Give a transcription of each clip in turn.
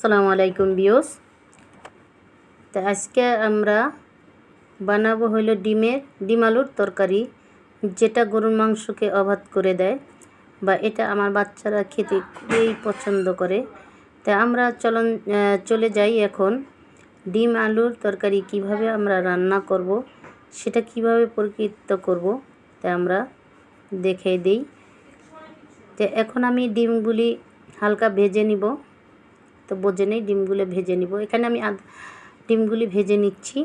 সালামু আলাইকুম বিয়স তা আজকে আমরা বানাবো হলো ডিমের ডিম আলুর তরকারি, যেটা গরুর মাংসকে অবাধ করে দেয় বা এটা আমার বাচ্চারা খেতে খুবই পছন্দ করে। তা আমরা চলন চলে যাই এখন ডিম আলুর তরকারি কীভাবে আমরা রান্না করব, সেটা কীভাবে প্রকৃত করব, তা আমরা দেখে দিই। তো এখন আমি ডিমগুলি হালকা ভেজে নিব। তো বোঝে নেই, ডিমগুলো ভেজে নিব। এখানে আমি ডিমগুলি ভেজে নিচ্ছি।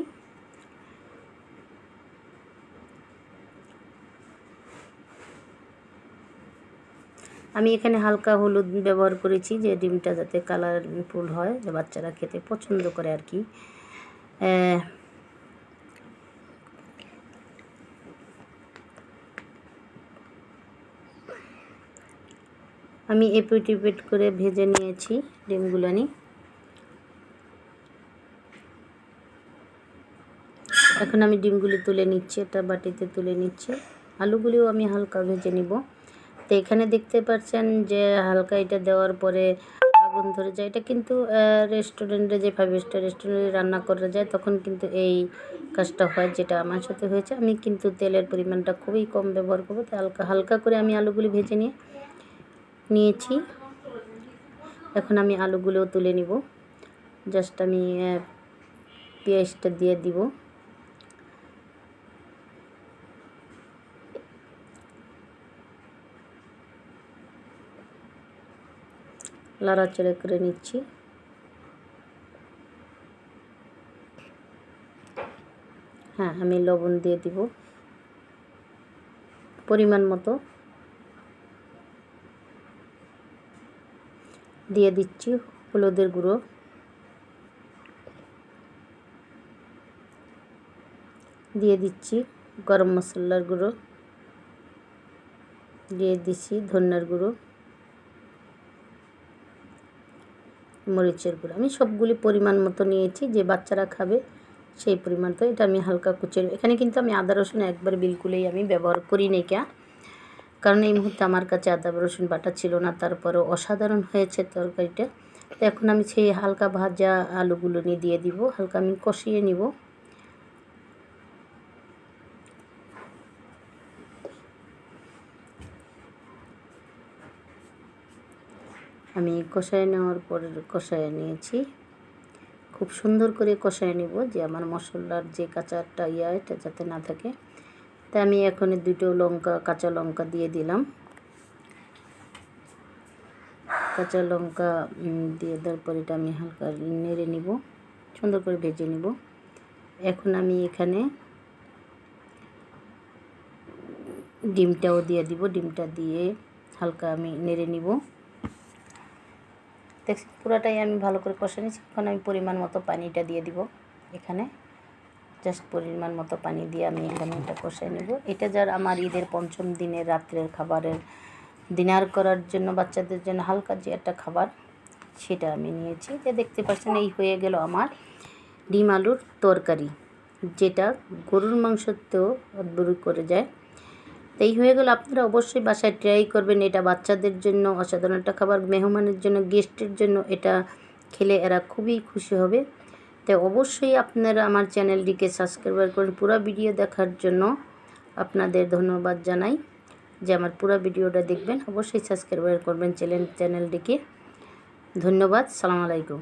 আমি এখানে হালকা হলুদ ব্যবহার করেছি, যে ডিমটা যাতে কালারফুল হয়, যে বাচ্চারা খেতে পছন্দ করে আর কি। আমি এপিট এপিট করে ভেজে নিয়েছি ডিমগুলো নি। এখন আমি ডিমগুলি তুলে নিচ্ছি, একটা বাটিতে তুলে নিচ্ছি। আলুগুলিও আমি হালকা ভেজে নিব। তো এখানে দেখতে পাচ্ছেন যে হালকা এটা দেওয়ার পরে আগুন ধরে যায়। এটা কিন্তু রেস্টুরেন্টে যে ফাইভ স্টার রেস্টুরেন্টে রান্না করা যায়, তখন কিন্তু এই কাজটা হয় যেটা আমার সাথে হয়েছে। আমি কিন্তু তেলের পরিমাণটা খুবই কম ব্যবহার করব তো হালকা হালকা করে আমি আলুগুলি ভেজে নিয়ে নিয়েছি। এখন আমি আলুগুলোও তুলে নিব। জাস্ট আমি পেঁয়াজটা দিয়ে দিব। লাড়াচাড়া করে নিচ্ছি। হ্যাঁ আমি লবণ দিয়ে দিব। পরিমাণ মতো। দিয়ে দিচ্ছি হলুদের গুঁড়ো। দিয়ে দিচ্ছি গরম মশলার গুঁড়ো। দিয়ে দিচ্ছি ধনিয়ার গুঁড়ো। মরিচের গুঁড়ো। আমি সবগুলি পরিমাণ মতো নিয়েছি, যে বাচ্চারা খাবে সেই পরিমাণ তো এটা আমি হালকা কুচে এখানে কিন্তু আমি আদা রসুন একবার বিলকুলই আমি ব্যবহার করি নি কে কারণ এই মুহূর্তে আমার কাছে আদা, রসুন বাটা ছিল না, তারপরেও অসাধারণ হয়েছে তরকারিটা। তো এখন আমি সেই হালকা ভাজা আলুগুলো নিয়ে দিয়ে দিব, হালকা আমি কষিয়ে নিব। আমি কষায় নেওয়ার পর কষায় নিয়েছি। খুব সুন্দর করে কষায় নিব যে আমার মশলার যে কাঁচাটা ইয়া, এটা যাতে না থাকে। তাই আমি এখন দুটো লঙ্কা, কাঁচা লঙ্কা দিয়ে দিলাম। কাঁচা লঙ্কা দিয়ে দেওয়ার পর এটা আমি হালকা নেড়ে নিব, সুন্দর করে ভেজে নিব। এখন আমি এখানে ডিমটাও দিয়ে দিব, ডিমটা দিয়ে হালকা আমি নেড়ে নিব। দেখছি পুরোটাই আমি ভালো করে কষে নিচ্ছি এখন আমি পরিমাণ মতো পানিটা দিয়ে দিব এখানে। জাস্ট পরিমাণ মতো পানি দিয়ে আমি এখানে এটা কষে নেব। এটা যার আমার ঈদের পঞ্চম দিনের রাত্রের খাবারের ডিনার করার জন্য, বাচ্চাদের জন্য হালকা যে একটা খাবার, সেটা আমি নিয়েছি। যে দেখতে পাচ্ছেন, এই হয়ে গেল আমার ডিম আলুর তরকারি, যেটা গরুর মাংসতেও অদ্ভুত করে যায়। তো এই হয়ে গেল, আপনারা অবশ্যই বাসায় ট্রাই করবেন এটা বাচ্চাদের জন্য, অসাধারণ একটা খাবার, মেহমানের জন্য গেস্টের জন্য, এটা খেলে এরা খুবই খুশি হবে। তো অবশ্যই আপনারা আমার চ্যানেলটিকে সাবস্ক্রাইব করুন পুরো ভিডিও দেখার জন্য আপনাদের ধন্যবাদ জানাই। যে আমার পুরো ভিডিওটা দেখবেন, অবশ্যই সাবস্ক্রাইব করবেন চ্যানেল, চ্যানেলটিকে। ধন্যবাদ, সালাম আলাইকুম।